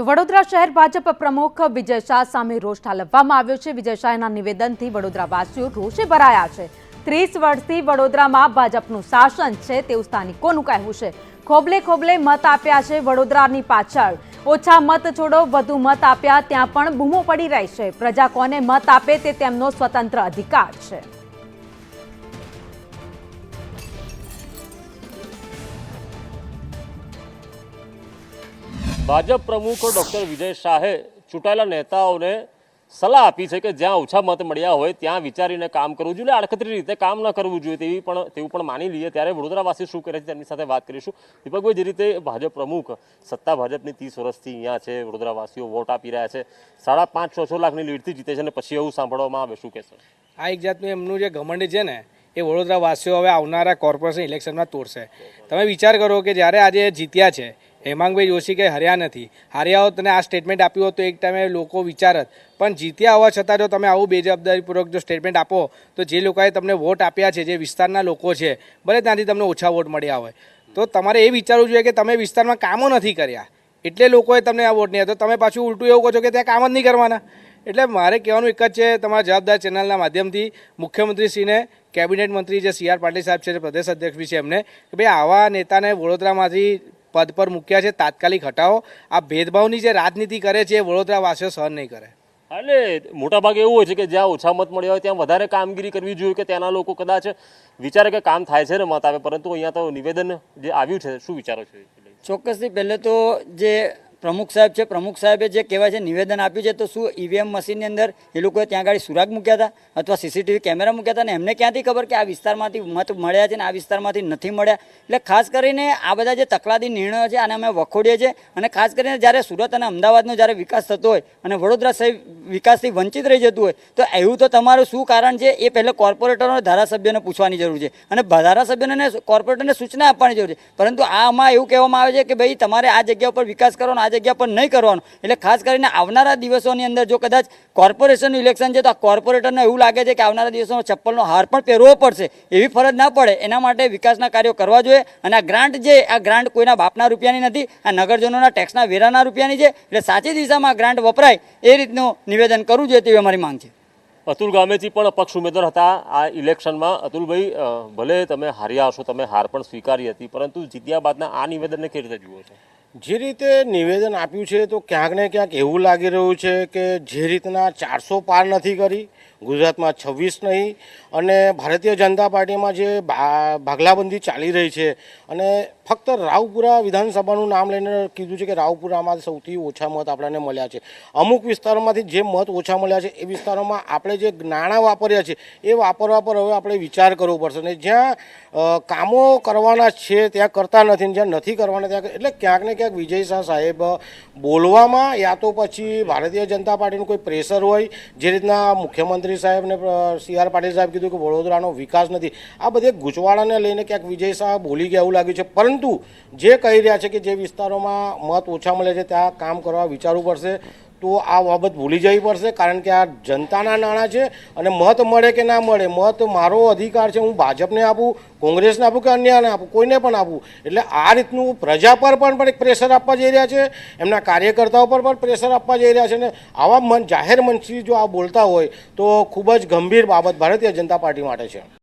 તો વડોદરા શહેર ભાજપ પ્રમુખ વિજય શાહ સામે રોષ ઠાલવવામાં આવ્યો છે. વિજય શાહના નિવેદનથી વડોદરાવાસીઓ રોષે ભરાયા છે. ત્રીસ વર્ષથી વડોદરામાં ભાજપનું શાસન છે તેવું સ્થાનિકોનું કહેવું છે. ખોબલે ખોબલે મત આપ્યા છે વડોદરાની પાછળ. ઓછા મત છોડો, વધુ મત આપ્યા, ત્યાં પણ બૂમો પડી રહી છે. પ્રજા કોને મત આપે તે તેમનો સ્વતંત્ર અધિકાર છે. ભાજપ પ્રમુખ ડૉક્ટર વિજય શાહે ચૂંટાયેલા નેતાઓને સલાહ આપી છે કે જ્યાં ઓછા મત મળ્યા હોય ત્યાં વિચારીને કામ કરવું જોઈએ આડકતરી રીતે કામ ન કરવું જોઈએ તેવી પણ તેવું પણ માની લઈએ. ત્યારે વડોદરાવાસી શું કરે છે તેમની સાથે વાત કરીશું. દીપકભાઈ, જે રીતે ભાજપ પ્રમુખ સત્તા ભાજપની ત્રીસ વર્ષથી અહીંયા છે, વડોદરાવાસીઓ વોટ આપી રહ્યા છે, સાડા પાંચ છ છ લાખની લીડથી જીતે છે અને પછી એવું સાંભળવામાં આવે શું કહેશો? આ એક જાતનું એમનું જે ઘમંડ છે ને, એ વડોદરાવાસીઓ હવે આવનારા કોર્પોરેશન ઇલેક્શનમાં તોડશે. તમે વિચાર કરો કે જ્યારે આજે જીત્યા છે હેમાંગભાઈ જોશી કંઈ હર્યા નથી. હાર્યા હોત અને આ સ્ટેટમેન્ટ આપ્યું હોત તો એક ટાઈમે લોકો વિચારત. પણ જીત્યા હોવા છતાં જો તમે આવું બેજવાબદારીપૂર્વક જો સ્ટેટમેન્ટ આપો, તો જે લોકોએ તમને વોટ આપ્યા છે, જે વિસ્તારના લોકો છે, ભલે ત્યાંથી તમને ઓછા વોટ મળ્યા હોય. તો તમારે એ વિચારવું જોઈએ કે તમે વિસ્તારમાં કામો નથી કર્યા. એટલે લોકોએ તમને આ વોટ નહીં તો તમે પાછું ઉલટું એવું કહો છો કે ત્યાં કામ જ નહીં કરવાના. એટલે મારે કહેવાનું એક જ છે, તમારા જવાબદાર ચેનલના માધ્યમથી મુખ્યમંત્રીશ્રીને, કેબિનેટ મંત્રી જે સી આર પાટીલ સાહેબ છે પ્રદેશ અધ્યક્ષ બી છે એમને, કે ભાઈ આવા નેતાને વડોદરામાંથી પદ પર મૂક્યા છે તાત્કાલિક હટાવો. આ ભેદભાવની જે રાજનીતિ કરે છે એ વડોદરાવાસીઓ સહન નહીં કરે. એટલે મોટાભાગે એવું હોય છે કે જ્યાં ઓછા મત મળ્યા હોય ત્યાં વધારે કામગીરી કરવી જોઈએ કે ત્યાંના લોકો કદાચ વિચારે કે કામ થાય છે ને મત આવે. પરંતુ અહીંયા તો નિવેદન જે આવ્યું છે શું વિચારો છો ચોક્કસથી પહેલે તો જે પ્રમુખ સાહેબ છે, પ્રમુખ સાહેબે જે કહેવાય છે, નિવેદન આપ્યું છે, તો શું ઈવીએમ મશીનની અંદર એ લોકોએ ત્યાં આગળ સુરાગ મૂક્યા હતા અથવા સીસીટીવી કેમેરા મૂક્યા હતા? ને એમને ક્યાંથી ખબર કે આ વિસ્તારમાંથી મત મળ્યા છે ને આ વિસ્તારમાંથી નથી મળ્યા? એટલે ખાસ કરીને આ બધા જે તકલાદી નિર્ણયો છે, આને અમે વખોડીએ છીએ. અને ખાસ કરીને જ્યારે સુરત અને અમદાવાદનો જ્યારે વિકાસ થતો હોય અને વડોદરા સહિત વિકાસથી વંચિત રહી જતું હોય, તો એવું તો તમારું શું કારણ છે? એ પહેલાં કોર્પોરેટરો અને ધારાસભ્યોને પૂછવાની જરૂર છે. અને ધારાસભ્યોને કોર્પોરેટરને સૂચના આપવાની જરૂર છે. પરંતુ આમાં એવું કહેવામાં આવે છે કે ભાઈ તમારે આ જગ્યા ઉપર વિકાસ કરો આ જગ્યા પર નહીં કરવાનું. એટલે ખાસ કરીને આવનારા દિવસોની અંદર જો કદાચ કોર્પોરેશનનું ઇલેક્શન છે તો આ કોર્પોરેટરને એવું લાગે છે કે આવનારા દિવસોમાં ચપ્પલનો હાર પણ પહેરવો પડશે. એવી ફરજ ના પડે. એના માટે વિકાસના કાર્યો કરવા જોઈએ. અને આ ગ્રાન્ટ જે, આ ગ્રાન્ટ કોઈના બાપના રૂપિયાની નથી, આ નગરજનોના ટેક્સના વેરાના રૂપિયાની છે. એટલે સાચી દિશામાં ગ્રાન્ટ વપરાય એ રીતનું નિવેદન કરવું જોઈએ તેવી અમારી માંગ છે. અતુલ ગામેથી પણ અપક્ષ ઉમેદવાર હતા આ ઇલેક્શનમાં અતુલભાઈ ભલે તમે હાર્યા હશો, તમે હાર પણ સ્વીકારી હતી, પરંતુ જીત્યા બાદના આ નિવેદનને કેવી રીતે જુઓ છો? જે રીતે નિવેદન આપ્યું છે, તો ક્યાંક ને ક્યાંક એવું લાગી રહ્યું છે કે જે રીતના ચારસો પાર નથી કરી ગુજરાતમાં છવ્વીસ નહીં અને ભારતીય જનતા પાર્ટીમાં જે ભાગલાબંધી ચાલી રહી છે અને ફક્ત રાવપુરા વિધાનસભાનું નામ લઈને કીધું છે કે રાવપુરામાં સૌથી ઓછા મત આપણને મળ્યા છે. અમુક વિસ્તારોમાંથી જે મત ઓછા મળ્યા છે એ વિસ્તારોમાં આપણે જે નાણાં વાપર્યા છે એ વાપરવા પર હવે આપણે વિચાર કરવો પડશે ને જ્યાં કામો કરવાના છે ત્યાં કરતા નથી જ્યાં નથી કરવાના ત્યાં એટલે ક્યાંક ને ક્યાંક વિજય શાહ સાહેબ બોલવામાં યા તો પછી ભારતીય જનતા પાર્ટીનું કોઈ પ્રેશર હોય, જે રીતના મુખ્યમંત્રી સાહેબ ને સી આર પાટીલ સાહેબ કીધું કે વડોદરાનો વિકાસ નથી. આ બધે ગૂંચવાડાને લઈને ક્યાંક વિજય શાહ બોલી ગયા એવું લાગ્યું છે. પરંતુ જે કહી રહ્યા છે કે જે વિસ્તારોમાં મત ઓછા મળે છે, ત્યાં કામ કરવા વિચારવું પડશે. તો આ બાબત ભૂલી જવી પડશે, કારણ કે આ જનતાના નાણાં છે અને મત મળે કે ના મળે, મત મારો અધિકાર છે, હું ભાજપને આપું, કોંગ્રેસને આપું કે અન્યને આપું, કોઈને પણ આપું. એટલે આ રીતનું પ્રજા પર પણ એક પ્રેશર આપવા જઈ રહ્યા છે, એમના કાર્યકર્તાઓ પર પણ પ્રેશર આપવા જઈ રહ્યા છે ને આવા મન, જાહેર મંચથી જો આ બોલતા હોય, તો ખૂબ જ ગંભીર બાબત ભારતીય જનતા પાર્ટી માટે છે.